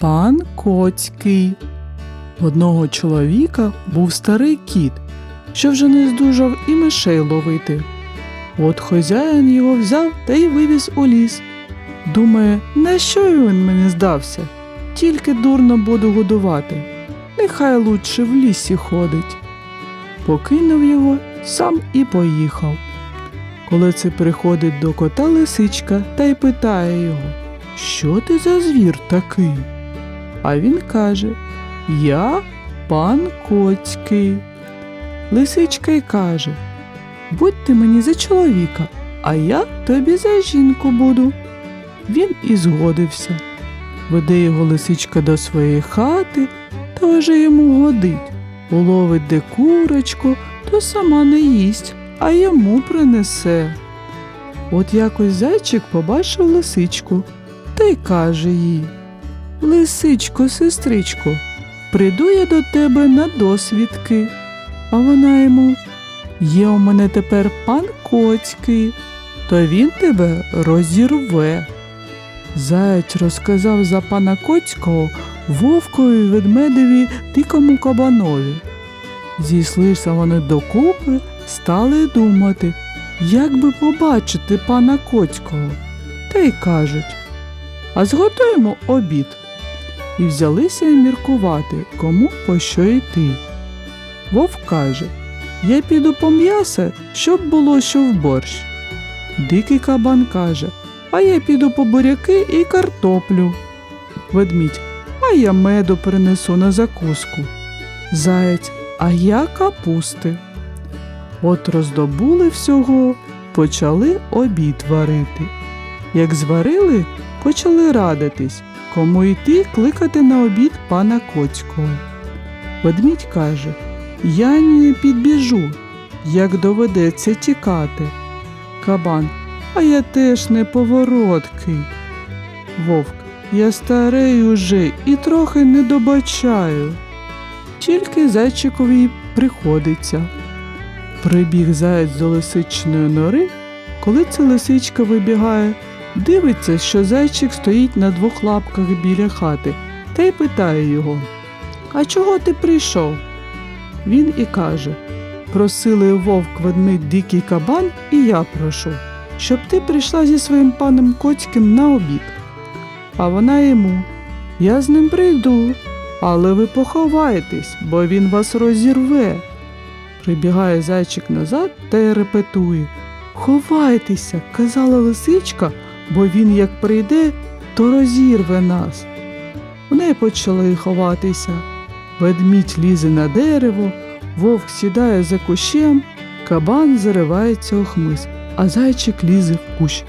Пан Коцький. Одного чоловіка був старий кіт, що вже не здужав і мишей ловити. От хазяїн його взяв та й вивіз у ліс. Думає, на що він мені здався? Тільки дурно буду годувати. Нехай лучше в лісі ходить. Покинув його, сам і поїхав. Коли це приходить до кота лисичка та й питає його, що ти за звір такий? А він каже: Я пан Коцький. Лисичка й каже: Будь ти мені за чоловіка, а я тобі за жінку буду. Він і згодився. Веде його лисичка до своєї хати, та вже йому годить. Уловить де курочку, то сама не їсть, а йому принесе. От якось зайчик побачив лисичку та й каже їй Лисичко, сестричко, прийду я до тебе на досвідки. А вона йому Є у мене тепер пан Коцький, то він тебе розірве. Заєць розказав за пана Коцького вовкові, ведмедеві, дикому кабанові. Зійшлися вони докупи, стали думати, як би побачити пана Коцького. Та й кажуть, а зготуємо обід. І взялися міркувати, кому по що йти. Вовк каже, я піду по м'яса, щоб було що в борщ. Дикий кабан каже, а я піду по буряки і картоплю. Ведмідь, а я меду принесу на закуску. Заєць, а я капусти. От роздобули всього, почали обід варити. Як зварили, почали радитись, кому йти кликати на обід пана Коцького. Ведмідь каже, я не підбіжу, як доведеться тікати. Кабан, а я теж неповороткий. Вовк, я старий уже і трохи не добачаю. Тільки зайчикові приходиться. Прибіг заєць до лисичної нори, коли ця лисичка вибігає, дивиться, що зайчик стоїть на двох лапках біля хати, та й питає його А чого ти прийшов? Він і каже Просили вовк, ведмідь, дикий кабан, і я прошу, щоб ти прийшла зі своїм паном Коцьким на обід. А вона йому Я з ним прийду, але ви поховаєтесь, бо він вас розірве. Прибігає зайчик назад та й репетує Ховайтеся, казала лисичка, бо він як прийде, то розірве нас. Вони почали ховатися. Ведмідь лізе на дерево, вовк сідає за кущем, кабан заривається у хмиз, а зайчик лізе в кущ.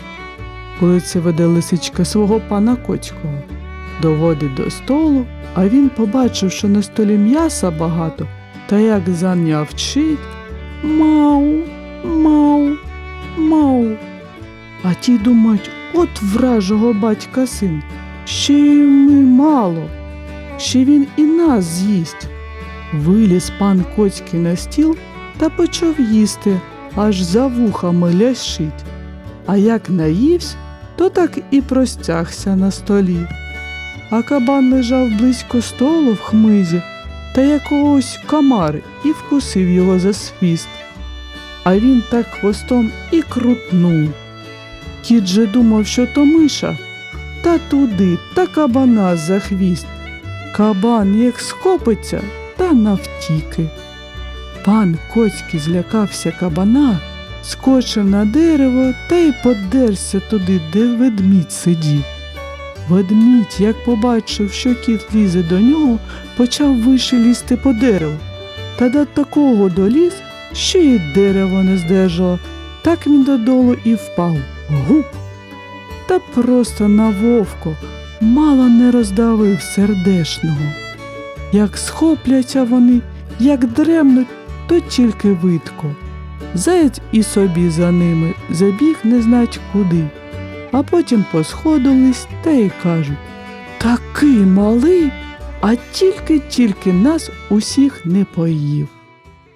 Коли це веде лисичка свого пана Коцького, доводить до столу, а він побачив, що на столі м'яса багато, та як занявчить Мау, мау, мау. А ті думають, от вражого батька син, ще й мало, ще він і нас з'їсть. Виліз пан Коцький на стіл та почав їсти, аж за вухами лящить. А як наївсь, то так і простягся на столі. А кабан лежав близько столу в хмизі та якогось комар і вкусив його за свіст. А він так хвостом і крутнув. Кіт же думав, що то миша, та туди, та кабана за хвіст. Кабан як схопиться та навтіки. Пан Коцький злякався кабана, скочив на дерево та й подерся туди, де ведмідь сидів. Ведмідь, як побачив, що кіт лізе до нього, почав вище лізти по дереву. Та до такого доліз, що й дерево не здержало, так він додолу і впав. Гуп! Та просто на вовку мало не роздавив сердешного. Як схопляться вони, як дремнуть, то тільки видко. Заєць і собі за ними забіг не знать куди, а потім посходились та й кажуть Такий малий, а тільки-тільки нас усіх не поїв.